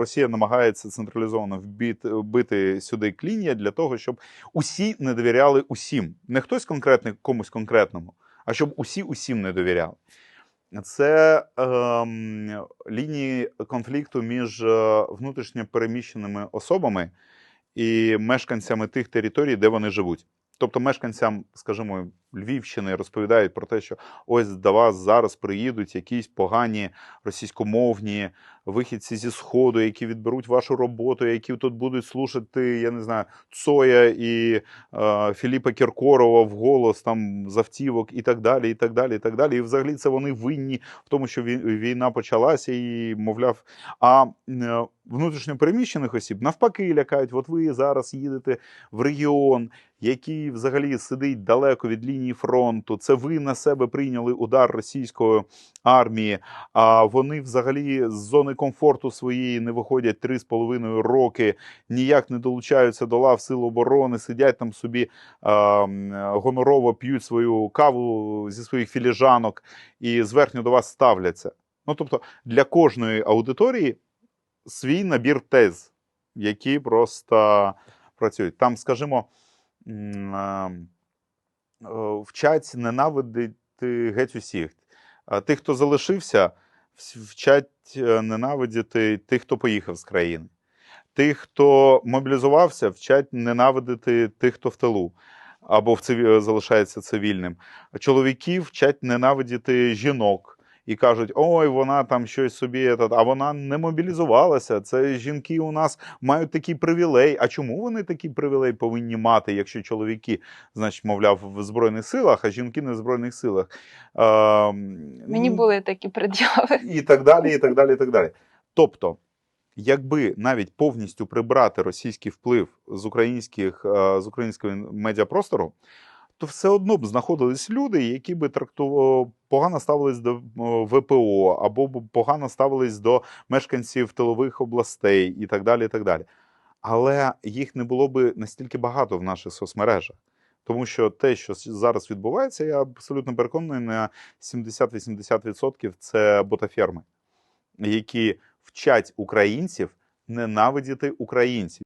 Росія намагається централізовано вбити, сюди клінія для того, щоб усі не довіряли усім. Не хтось конкретний комусь конкретному, а щоб усі усім не довіряли. Це ем, лінії конфлікту між е, внутрішньо переміщеними особами і мешканцями тих територій, де вони живуть. Тобто мешканцям, скажімо, Львівщини розповідають про те, що ось до вас зараз приїдуть якісь погані російськомовні вихідці зі сходу, які відберуть вашу роботу, які тут будуть слушати, я не знаю, Цоя і е, Філіпа Кіркорова в голос там з автівок і так далі, і так далі, і так далі. І взагалі це вони винні в тому, що війна почалася, і мовляв, а е, внутрішньо переміщених осіб навпаки лякають. От ви зараз їдете в регіон, який взагалі сидить далеко від лінії фронту. Це ви на себе прийняли удар російської армії. А вони взагалі з зони комфорту своєї не виходять три з половиною роки, ніяк не долучаються до лав сил оборони, сидять там собі а, гонорово п'ють свою каву зі своїх філіжанок і зверхньо до вас ставляться. Ну тобто для кожної аудиторії свій набір тез, які просто працюють. Там, скажімо, вчать ненавидити геть усіх. А Тих, хто залишився, вчать е, ненавидіти тих, хто поїхав з країни. Тих, хто мобілізувався, вчать ненавидити тих, хто в тилу або в циві... залишається цивільним. Чоловіків вчать ненавидіти жінок. І кажуть, ой, вона там щось собі, а вона не мобілізувалася. Це жінки у нас мають такий привілей. А чому вони такий привілей повинні мати, якщо чоловіки, значить, мовляв, в Збройних силах, а жінки не в Збройних силах? Е, Мені були такі пред'яви. і так далі, і так далі, і так далі. Тобто, якби навіть повністю прибрати російський вплив з українських е, з українського медіапростору, то все одно б знаходились люди, які би трактували погано ставились до ВПО, або погано ставились до мешканців тилових областей, і так далі. і так далі. Але їх не було би настільки багато в наших соцмережах. Тому що те, що зараз відбувається, я абсолютно переконаний, на 70-80% це ботаферми, які вчать українців ненавидіти українців.